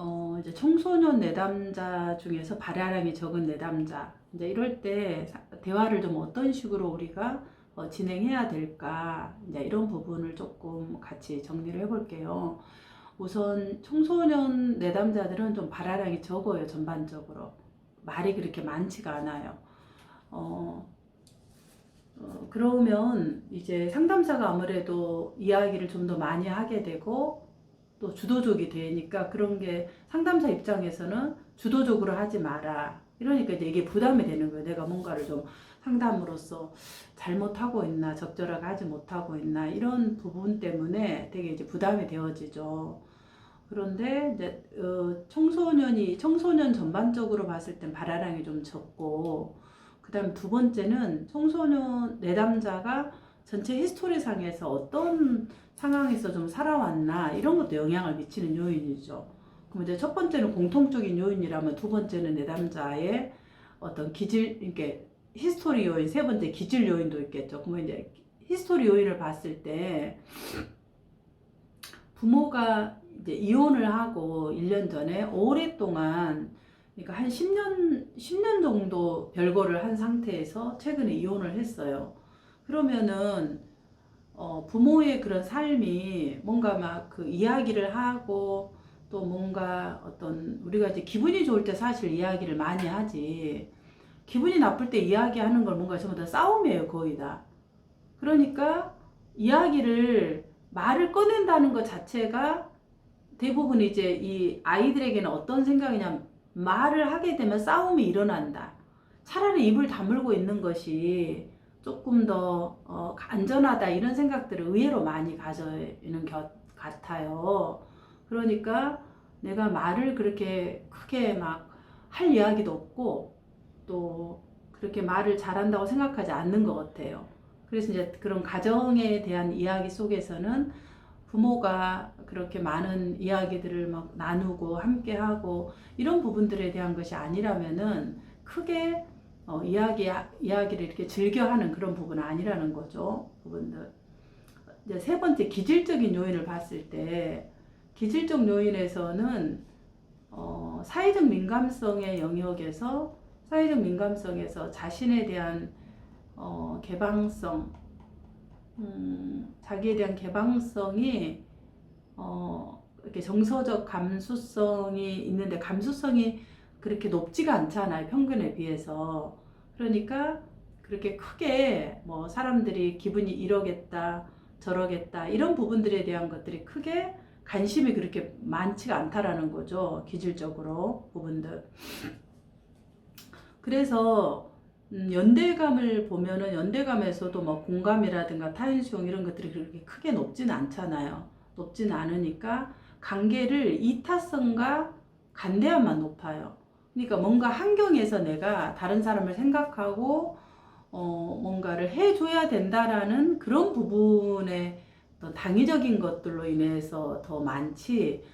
어, 이제 청소년 내담자 중에서 발화량이 적은 내담자 이제 이럴 때 사- 대화를 좀 어떤 식으로 우리가 어, 진행해야 될까 이제 이런 부분을 조금 같이 정리를 해볼게요. 우선 청소년 내담자들은 좀 발화량이 적어요 전반적으로 말이 그렇게 많지가 않아요. 어, 어, 그러면 이제 상담사가 아무래도 이야기를 좀 더 많이 하게 되고 또 주도적이 되니까 그런 게 상담사 입장에서는 주도적으로 하지 마라. 이러니까 이제 이게 부담이 되는 거예요. 내가 뭔가를 좀 상담으로서 잘못하고 있나, 적절하게 하지 못하고 있나, 이런 부분 때문에 되게 이제 부담이 되어지죠. 그런데 이제, 어, 청소년이, 청소년 전반적으로 봤을 땐 발화량이 좀 적고, 그 다음 두 번째는 청소년 내담자가 전체 히스토리상에서 어떤 상황에서 좀 살아왔나 이런 것도 영향을 미치는 요인이죠. 그럼 이제 첫 번째는 공통적인 요인이라면 두 번째는 내담자의 어떤 기질, 이게 히스토리 요인, 세 번째 기질 요인도 있겠죠. 그러면 이제 히스토리 요인을 봤을 때 부모가 이제 이혼을 하고 1년 전에 오랫동안 그러니까 한 10년, 10년 정도 별거를 한 상태에서 최근에 이혼을 했어요. 그러면은 어, 부모의 그런 삶이 뭔가 막 그 이야기를 하고 또 뭔가 어떤 우리가 이제 기분이 좋을 때 사실 이야기를 많이 하지. 기분이 나쁠 때 이야기하는 걸 뭔가 전부 다 싸움이에요 거의 다. 그러니까 이야기를 말을 꺼낸다는 것 자체가 대부분 이제 이 아이들에게는 어떤 생각이냐면 말을 하게 되면 싸움이 일어난다. 차라리 입을 다물고 있는 것이 조금 더 어, 안전하다 이런 생각들을 의외로 많이 가지는 것 같아요. 그러니까 내가 말을 그렇게 크게 막 할 이야기도 없고 또 그렇게 말을 잘한다고 생각하지 않는 것 같아요. 그래서 이제 그런 가정에 대한 이야기 속에서는 부모가 그렇게 많은 이야기들을 막 나누고 함께 하고 이런 부분들에 대한 것이 아니라면은 크게 어, 이야기, 이야기를 이렇게 즐겨하는 그런 부분은 아니라는 거죠. 부분들. 이제 세 번째, 기질적인 요인을 봤을 때, 기질적 요인에서는, 어, 사회적 민감성의 영역에서, 사회적 민감성에서 자신에 대한, 어, 개방성, 음, 자기에 대한 개방성이, 어, 이렇게 정서적 감수성이 있는데, 감수성이 그렇게 높지가 않잖아요. 평균에 비해서. 그러니까 그렇게 크게 뭐 사람들이 기분이 이러겠다, 저러겠다, 이런 부분들에 대한 것들이 크게 관심이 그렇게 많지가 않다라는 거죠. 기질적으로 부분들. 그래서 음, 연대감을 보면은 연대감에서도 뭐 공감이라든가 타인수용 이런 것들이 그렇게 크게 높지는 않잖아요. 높지는 않으니까 관계를 이타성과 간대함만 높아요. 그러니까 뭔가 환경에서 내가 다른 사람을 생각하고 어, 뭔가를 해줘야 된다라는 그런 어떤 당위적인 것들로 인해서 더 많지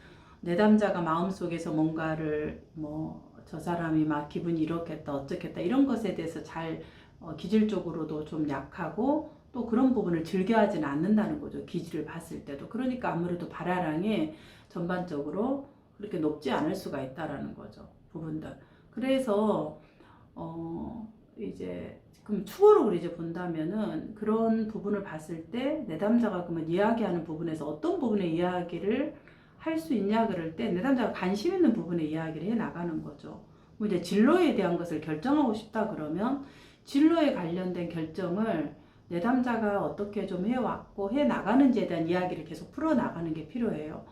내담자가 마음속에서 뭔가를 뭐 저 사람이 막 기분이 이렇겠다 어쩌겠다 이런 것에 대해서 잘 어, 기질적으로도 좀 약하고 또 그런 부분을 즐겨하지는 않는다는 거죠 기질을 봤을 때도. 그러니까 아무래도 발화량이 전반적으로 그렇게 높지 않을 수가 있다라는 거죠 부분들. 그래서 어 이제 그럼 추후로 이제 본다면은 그런 부분을 봤을 때 내담자가 그러면 이야기하는 부분에서 어떤 부분의 이야기를 할 수 있냐 그럴 때 내담자가 관심 있는 부분의 이야기를 해 나가는 거죠. 뭐 이제 진로에 대한 것을 결정하고 싶다 그러면 진로에 관련된 결정을 내담자가 어떻게 좀 해왔고 해 나가는지에 대한 이야기를 계속 풀어 나가는 게 필요해요.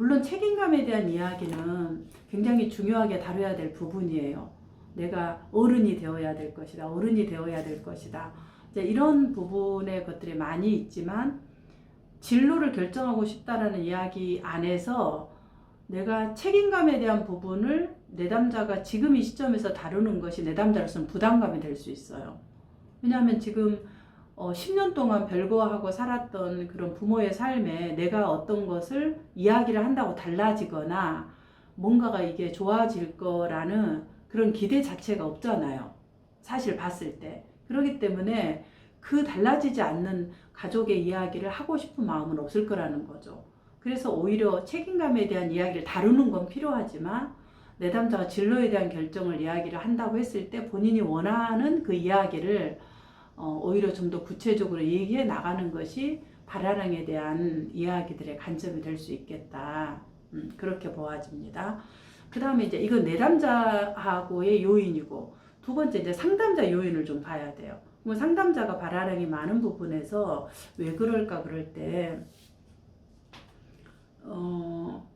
물론 책임감에 대한 이야기는 굉장히 중요하게 다뤄야 될 부분이에요. 내가 어른이 되어야 될 것이다. 어른이 되어야 될 것이다. 이런 부분의 것들이 많이 있지만 진로를 결정하고 싶다라는 이야기 안에서 내가 책임감에 대한 부분을 내담자가 지금 이 시점에서 다루는 것이 내담자로서는 부담감이 될 수 있어요. 왜냐하면 지금 어, 10년 동안 별거하고 살았던 그런 부모의 삶에 내가 어떤 것을 이야기를 한다고 달라지거나 뭔가가 이게 좋아질 거라는 그런 기대 자체가 없잖아요. 사실 봤을 때. 그렇기 때문에 그 달라지지 않는 가족의 이야기를 하고 싶은 마음은 없을 거라는 거죠. 그래서 오히려 책임감에 대한 이야기를 다루는 건 필요하지만 내담자가 진로에 대한 결정을 이야기를 한다고 했을 때 본인이 원하는 그 이야기를 어, 오히려 좀 더 구체적으로 얘기해 나가는 것이 발화랑에 대한 이야기들의 관점이 될 수 있겠다. 음, 그렇게 보아집니다. 그 다음에 이제 이건 내담자하고의 요인이고 두 번째 이제 상담자 요인을 좀 봐야 돼요. 뭐 상담자가 발화량이 많은 부분에서 왜 그럴까 그럴 때 어,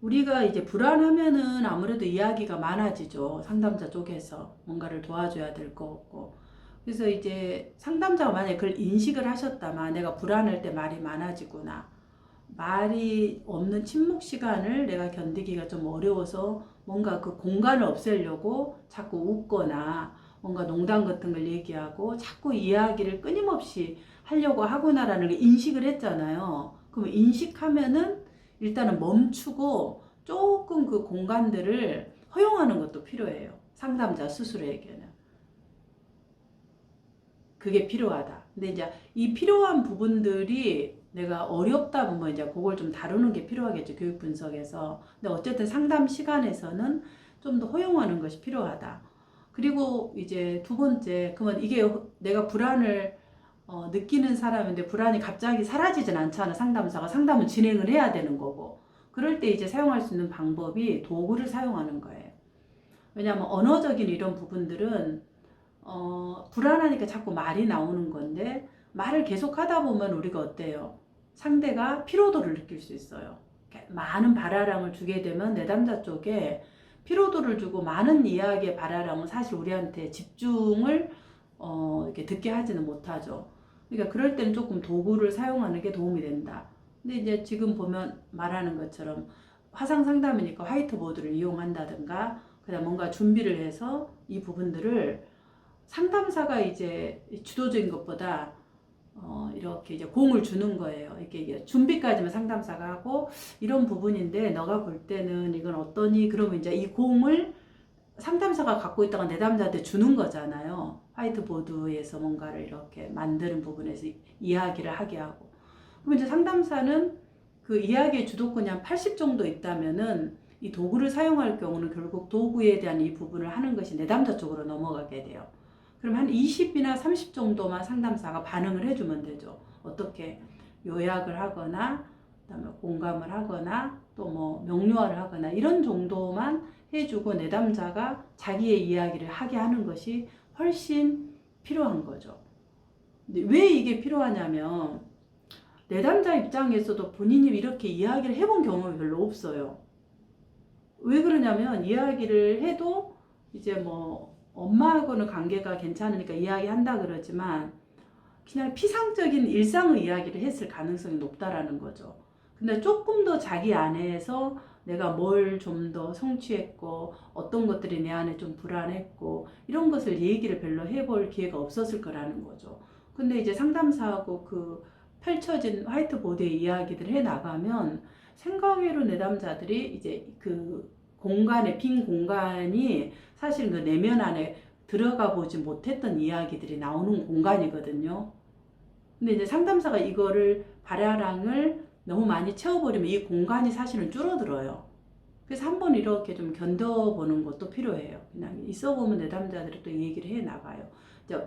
우리가 이제 불안하면은 아무래도 이야기가 많아지죠. 상담자 쪽에서 뭔가를 도와줘야 될 것 같고. 그래서 이제 상담자가 만약에 그걸 인식을 하셨다면 내가 불안할 때 말이 많아지구나. 말이 없는 침묵 시간을 내가 견디기가 좀 어려워서 뭔가 그 공간을 없애려고 자꾸 웃거나 뭔가 농담 같은 걸 얘기하고 자꾸 이야기를 끊임없이 하려고 하구나라는 걸 인식을 했잖아요. 그럼 인식하면은 일단은 멈추고 조금 그 공간들을 허용하는 것도 필요해요. 상담자 스스로에게는. 그게 필요하다. 근데 이제 이 필요한 부분들이 내가 어렵다 보면 이제 그걸 좀 다루는 게 필요하겠죠. 교육 분석에서. 근데 어쨌든 상담 시간에서는 좀 더 허용하는 것이 필요하다. 그리고 이제 두 번째, 그러면 이게 내가 불안을 어, 느끼는 사람인데 불안이 갑자기 사라지진 않잖아. 상담사가 상담은 진행을 해야 되는 거고. 그럴 때 이제 사용할 수 있는 방법이 도구를 사용하는 거예요. 왜냐하면 언어적인 이런 부분들은 어, 불안하니까 자꾸 말이 나오는 건데 말을 계속 하다 보면 우리가 어때요? 상대가 피로도를 느낄 수 있어요. 많은 발화량을 주게 되면 내담자 쪽에 피로도를 주고 많은 이야기의 발화량은 사실 우리한테 집중을 어, 이렇게 듣게 하지는 못하죠. 그러니까 그럴 때는 조금 도구를 사용하는 게 도움이 된다. 근데 이제 지금 보면 말하는 것처럼 화상 상담이니까 화이트보드를 이용한다든가 그다음 뭔가 준비를 해서 이 부분들을 상담사가 이제 주도적인 것보다 어, 이렇게 이제 공을 주는 거예요. 이렇게 준비까지만 상담사가 하고 이런 부분인데 너가 볼 때는 이건 어떠니? 그러면 이제 이 공을 상담사가 갖고 있다가 내담자한테 주는 거잖아요. 화이트보드에서 뭔가를 이렇게 만드는 부분에서 이야기를 하게 하고. 그럼 이제 상담사는 그 이야기의 주도권이 한 80 정도 있다면은 이 도구를 사용할 경우는 결국 도구에 대한 이 부분을 하는 것이 내담자 쪽으로 넘어가게 돼요. 그럼 한 20이나 30 정도만 상담사가 반응을 해주면 되죠. 어떻게 요약을 하거나, 그다음에 공감을 하거나, 또 뭐 명료화를 하거나 이런 정도만 해주고 내담자가 자기의 이야기를 하게 하는 것이 훨씬 필요한 거죠. 왜 이게 필요하냐면 내담자 입장에서도 본인이 이렇게 이야기를 해본 경험이 별로 없어요. 왜 그러냐면 이야기를 해도 이제 뭐 엄마하고는 관계가 괜찮으니까 이야기한다 그러지만 그냥 피상적인 일상의 이야기를 했을 가능성이 높다라는 거죠. 근데 조금 더 자기 안에서 내가 뭘 좀 더 성취했고 어떤 것들이 내 안에 좀 불안했고 이런 것을 얘기를 별로 해볼 기회가 없었을 거라는 거죠. 근데 이제 상담사하고 그 펼쳐진 화이트보드의 이야기들을 해 나가면 생각외로 내담자들이 이제 그 공간에 빈 공간이 사실 그 내면 안에 들어가 보지 못했던 이야기들이 나오는 공간이거든요. 근데 이제 상담사가 이거를 발야랑을 너무 많이 채워버리면 이 공간이 사실은 줄어들어요. 그래서 한번 이렇게 좀 견뎌보는 것도 필요해요. 그냥 있어 보면 내담자들이 또 얘기를 해 나가요.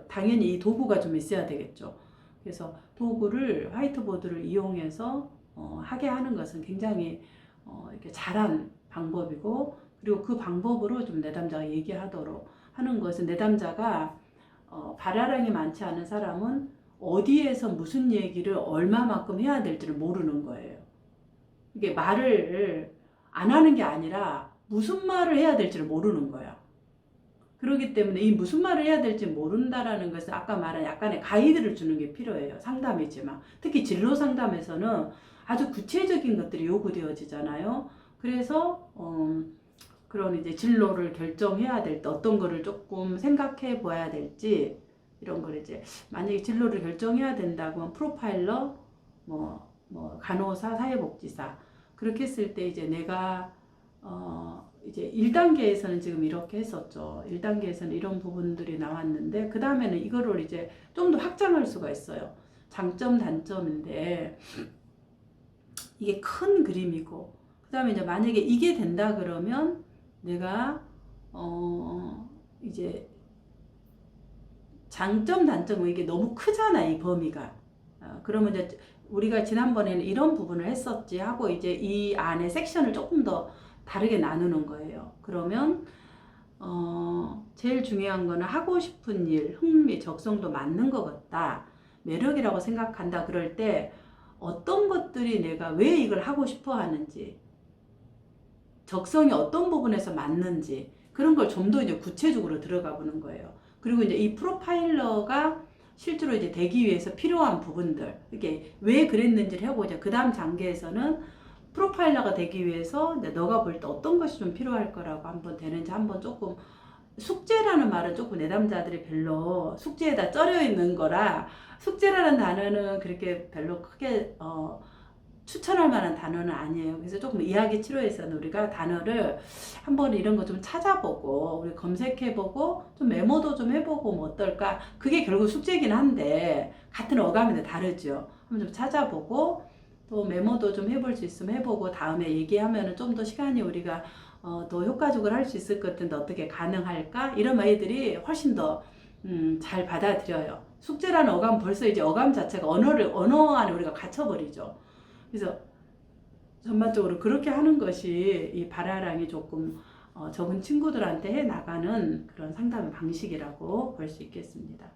당연히 이 도구가 좀 있어야 되겠죠. 그래서 도구를 화이트보드를 이용해서 어, 하게 하는 것은 굉장히 어, 이렇게 잘한 방법이고 그리고 그 방법으로 좀 내담자가 얘기하도록 하는 것은 내담자가 어, 발화량이 많지 않은 사람은 어디에서 무슨 얘기를 얼마만큼 해야 될지를 모르는 거예요. 이게 말을 안 하는 게 아니라 무슨 말을 해야 될지를 모르는 거야. 그렇기 때문에 이 무슨 말을 해야 될지 모른다라는 것은 아까 말한 약간의 가이드를 주는 게 필요해요. 상담이지만. 특히 진로 상담에서는 아주 구체적인 것들이 요구되어지잖아요. 그래서, 어, 그런 이제 진로를 결정해야 될 때 어떤 거를 조금 생각해 봐야 될지 이런 걸 이제 만약에 진로를 결정해야 된다고 하면 프로파일러, 뭐, 뭐, 간호사, 사회복지사. 그렇게 했을 때 이제 내가, 어, 이제 1단계에서는 지금 이렇게 했었죠. 1단계에서는 이런 부분들이 나왔는데, 그 다음에는 이거를 이제 좀 더 확장할 수가 있어요. 장점, 단점인데, 이게 큰 그림이고 그 다음에 이제 만약에 이게 된다 그러면 내가 어 이제 장점 단점은 이게 너무 크잖아 이 범위가. 어, 그러면 이제 우리가 지난번에는 이런 부분을 했었지 하고 이제 이 안에 섹션을 조금 더 다르게 나누는 거예요. 그러면 어 제일 중요한 거는 하고 싶은 일 흥미 적성도 맞는 것 같다 매력이라고 생각한다 그럴 때 어떤 것들이 내가 왜 이걸 하고 싶어 하는지 적성이 어떤 부분에서 맞는지 그런 걸 좀 더 이제 구체적으로 들어가 보는 거예요. 그리고 이제 이 프로파일러가 실제로 이제 되기 위해서 필요한 부분들 이게 왜 그랬는지를 해보자. 그 다음 단계에서는 프로파일러가 되기 위해서 너가 볼 때 어떤 것이 좀 필요할 거라고 한번 되는지 한번 조금 숙제라는 말은 조금 내담자들이 별로 숙제에다 쩔여 있는 거라 숙제라는 단어는 그렇게 별로 크게 어, 추천할 만한 단어는 아니에요. 그래서 조금 이야기 치료에서는 우리가 단어를 한번 이런 거 좀 찾아보고 우리 검색해보고 좀 메모도 좀 해보고 뭐 어떨까? 그게 결국 숙제긴 한데 같은 어감인데 다르죠. 한번 좀 찾아보고 또 메모도 좀 해볼 수 있으면 해보고 다음에 얘기하면은 좀 더 시간이 우리가 어, 더 효과적으로 할 수 있을 것 같은데 어떻게 가능할까? 이런 아이들이 훨씬 더 음, 잘 받아들여요. 숙제라는 어감 벌써 이제 어감 자체가 언어를 언어 안에 우리가 갇혀버리죠. 그래서 전반적으로 그렇게 하는 것이 이 발아랑이 조금 어, 적은 친구들한테 해 나가는 그런 상담 방식이라고 볼 수 있겠습니다.